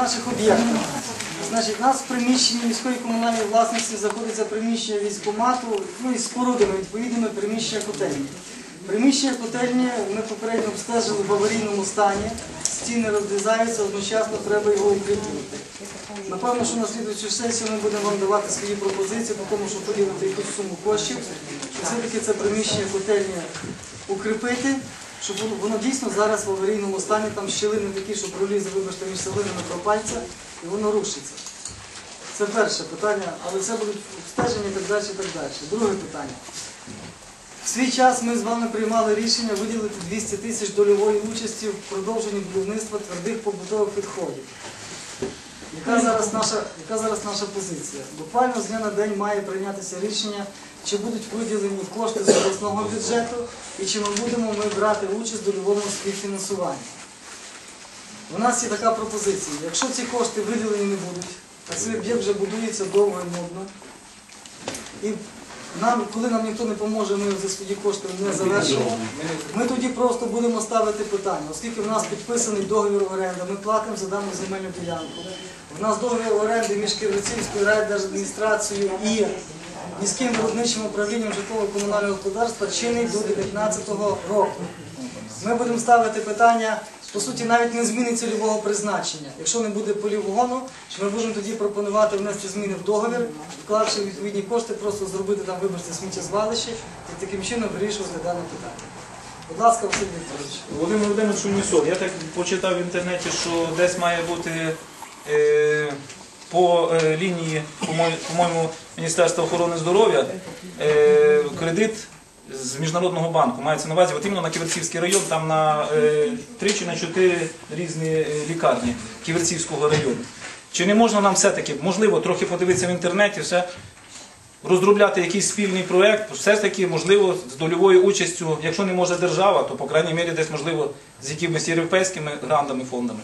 наших об'єктах. Значить, нас в приміщенні міської комунальної власності знаходиться приміщення військкомату, ну і спорудами відповідними приміщення котельні. Приміщення котельні ми попередньо обстежили в аварійному стані, стіни розрізаються, одночасно треба його укріплювати. Напевно, що на слідуючу сесію ми будемо вам давати свої пропозиції по тому, щоб поділити якусь суму коштів, щоб все-таки це приміщення котельні укріпити, воно, воно дійсно зараз в аварійному стані, там щілини такі, що пролізе, вибачте, між селинами про пальця, і воно рушиться. Це перше питання, але це будуть обстеження і так далі. і так далі. Друге питання. В свій час ми з вами приймали рішення виділити 200 тисяч дольової участі в продовженні будівництва твердих побутових відходів. Яка зараз наша, яка зараз наша позиція? Буквально з дня на день має прийнятися рішення, чи будуть виділені кошти з обласного бюджету і чи ми будемо ми брати участь в дольовому співфінансуванні. У нас є така пропозиція. Якщо ці кошти виділені не будуть, а цей об'єкт вже будується довго і нудно, і нам, коли нам ніхто не поможе, ми за свої кошти не завершимо. Ми тоді просто будемо ставити питання, оскільки в нас підписаний договір оренди, ми платимо за дану земельну ділянку. В нас договір оренди між Ківерцівською райдержадміністрацією і міським виробничим управлінням житлово-комунального господарства чинний до 2019 року. Ми будемо ставити питання, по суті, навіть не зміни цільового призначення. Якщо не буде полігону, що ми будемо тоді пропонувати внести зміни в договір, вклавши відповідні кошти, просто зробити там, вибачте, сміттєзвалище і таким чином вирішувати дане питання. Будь ласка, Василь Вікторович. Володимир Володимирович Унісов. Я так почитав в інтернеті, що десь має бути е, по е, лінії, по-моєму, Міністерства охорони здоров'я е, кредит з Міжнародного банку. Мається на увазі, от іменно на Ківерцівський район, там на е, три чи на чотири різні е, лікарні Ківерцівського району. Чи не можна нам все-таки, можливо, трохи подивитися в інтернеті, все розробляти якийсь спільний проєкт, все ж таки, можливо, з дольовою участю, якщо не може держава, то по крайній мірі десь можливо з якимись європейськими грантами, фондами.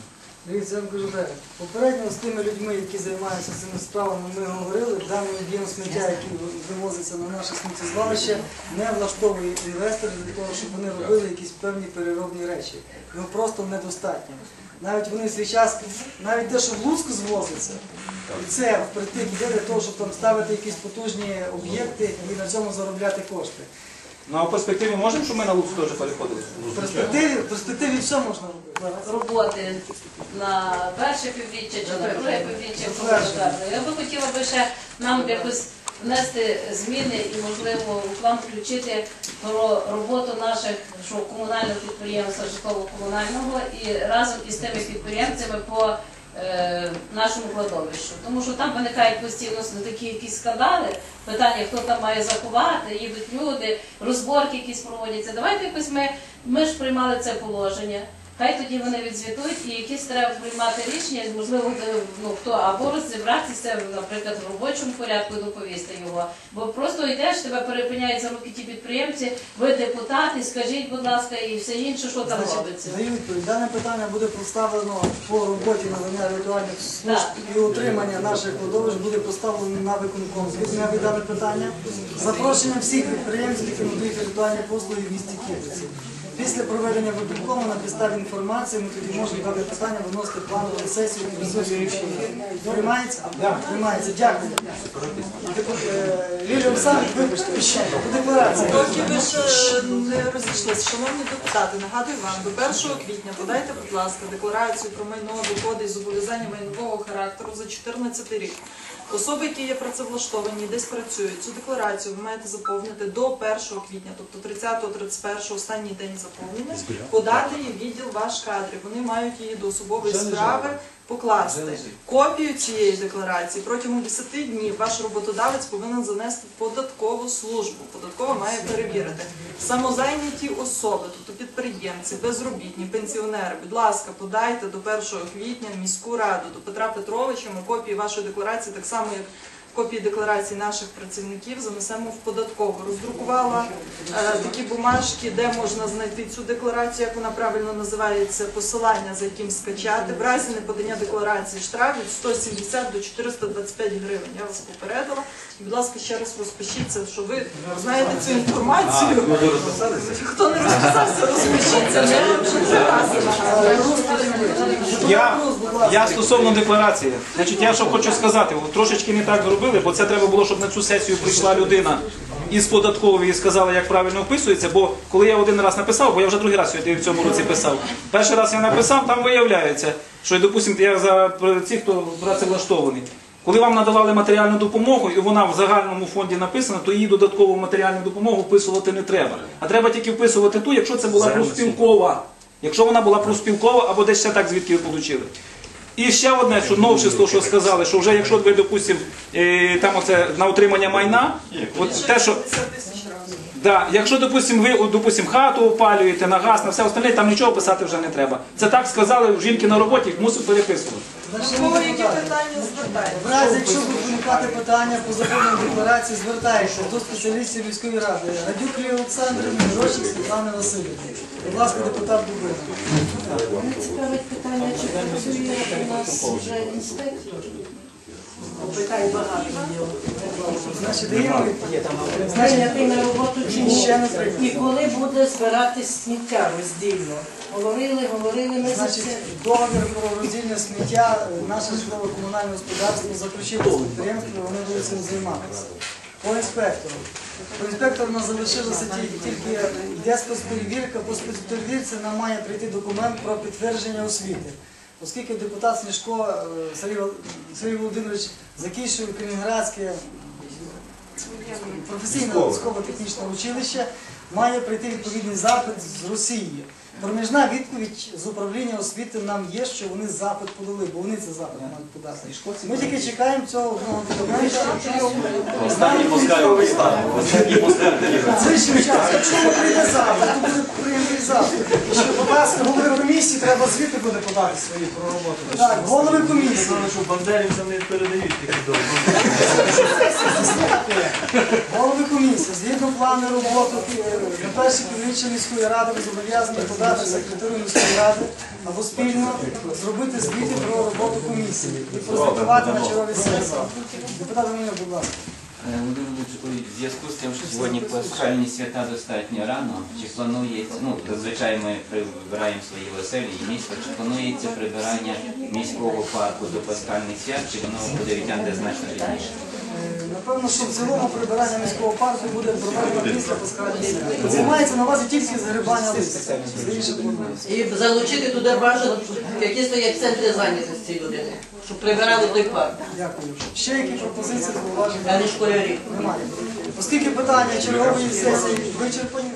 Дивіться, я вам кажу так. Попередньо з тими людьми, які займаються цими справами, ми говорили, даний об'єм сміття, який вивозиться на наше сміттєзвалище, не влаштовує інвесторів для того, щоб вони робили якісь певні переробні речі. Його просто недостатньо. Навіть вони в свій час, навіть те, що в Луцьк звозиться, і це впритик йде для того, щоб там ставити якісь потужні об'єкти і на цьому заробляти кошти. Ну а в перспективі можемо, щоб ми на Луцьк теж переходили? В перспективі, в перспективі все можна робити. роботи на перше півріччя чи на друге півріччя гуманітарної. Я би хотіла би ще нам якось внести зміни і, можливо, у план включити про роботу наших що, комунального підприємства, житлово-комунального і разом із тими підприємцями по нашому кладовищу. Тому що там виникають постійно такі якісь скандали, питання, хто там має заховати, їдуть люди, розборки якісь проводяться. Давайте якось ми, ми ж приймали це положення. Хай тоді вони відзвітують і якісь треба приймати рішення, можливо, ну хто або розібратися, наприклад, в робочому порядку і доповісти його. Бо просто йдеш, тебе перепиняють за руки ті підприємці, ви депутати, скажіть, будь ласка, і все інше, що там Значить, робиться. Даю відповідь. Дане питання буде поставлено по роботі надання ритуальних служб і утримання наших кладовищ буде поставлено на виконком. Звідняли дане питання. Запрошення всіх підприємців, які надають ритуальні послуги в місті Київці. Після проведення виконкому на підставі інформації ми тоді можемо дане питання виносити планову сесію. Приймається? Приймається. Дякую. Е, Лілія Олександр, вибачте, ще по декларації. Поки ви ж е, не розійшлися, шановні депутати, нагадую вам, до 1 квітня подайте, будь ласка, декларацію про майно, доходи і зобов'язання майнового характеру за 2014 рік. Особи, які є працевлаштовані десь працюють, цю декларацію ви маєте заповнити до 1 квітня, тобто 30-31 останній день заповнення, подати її в відділ ваш кадрів. Вони мають її до особової справи покласти. Копію цієї декларації протягом 10 днів ваш роботодавець повинен занести в податкову службу. Податкова має перевірити. Самозайняті особи, тобто підприємці, безробітні, пенсіонери, будь ласка, подайте до 1 квітня в міську раду до Петра Петровича. Ми копії вашої декларації, так само як копії декларацій наших працівників занесемо в податкову. Роздрукувала е, такі бумажки, де можна знайти цю декларацію, як вона правильно називається, посилання, за яким скачати. В разі неподання декларації штраф від 170 до 425 гривень. Я вас попередила. Будь ласка, ще раз розпишіться, що ви знаєте цю інформацію. Хто не розписався, розпишіться. Я, я стосовно декларації, значить, я що хочу сказати, трошечки не так зробили, бо це треба було, щоб на цю сесію прийшла людина із податкової і сказала, як правильно вписується. Бо коли я один раз написав, бо я вже другий раз в цьому році писав. Перший раз я написав, там виявляється, що, допустим, я за ці, хто працевлаштований. Коли вам надавали матеріальну допомогу, і вона в загальному фонді написана, то її додаткову матеріальну допомогу вписувати не треба. А треба тільки вписувати ту, якщо це була профспілкова. Якщо вона була профспілкова або десь ще так, звідки ви отримали. І ще одне, що новшество, що сказали, що вже якщо ви, допустим, е, там оце на утримання майна, от те, що 50 тисяч разів. Да, якщо, допустим, ви допустим, хату опалюєте на газ, на все остальне, там нічого писати вже не треба. Це так сказали жінки на роботі, їх мусив переписувати. Значить, які питання звертаєте? В разі, якщо будуть виникати питання по заповненню декларації, звертайтеся до спеціалістів міської ради. Радюк Лії Олександрівни, Грошик Світлани Васильівни. Будь ласка, депутат Дубина. Мене цікавить питання, чи працює у нас вже інспектор? Питань багато є. Значить, даємо відповідь. На роботу чи? Ще не прийнятий. І коли буде збиратись сміття роздільно? Говорили, говорили ми за Значить, це. договір про роздільне сміття е, наше житлово-комунальне господарство заключило з підприємством, вони будуть цим займатися. По інспектору. По інспектору нас залишилося ті- тільки йде спецперевірка, по спецперевірці нам має прийти документ про підтвердження освіти. Оскільки депутат Смішко е, Сергій Володимирович закінчив Калінінградське професійне військово-технічне училище, має прийти відповідний запит з Росії. Проміжна відповідь з управління освіти нам є, що вони запит подали, бо вони це запит мають подати. Ми тільки чекаємо цього одного документа. Звичайно, час. Якщо не прийде запит, то буде прийнятий запит. Що, будь ласка, голови комісії треба звіти буде подати свої про роботу. Так, голови комісії. що бандерівцям не передають такі довго. Голови комісії, згідно плану роботи е, на першій півріччя міської ради ви зобов'язані подати секретарю міської ради або спільно зробити звіти про роботу комісії і прозвітувати на черговій сесії. Депутат Мельник, будь ласка. Е, у зв'язку з тим, що сьогодні пасхальні свята достатньо рано, чи планується, ну зазвичай ми прибираємо свої веселі і місто, чи планується прибирання міського парку до пасхальних свят, чи воно буде відтягнути значно пізніше? Напевно, що в цілому прибирання міського парку буде проведено після пасхальних свят. Це мається на увазі тільки згрибання листя. І залучити туди бажано, які стоять центри зайнятості людини, щоб прибирали той парк, Дякую. Ще які пропозиції, зауваження? Я не школярі. Немає. Оскільки питання чергової сесії вичерпані,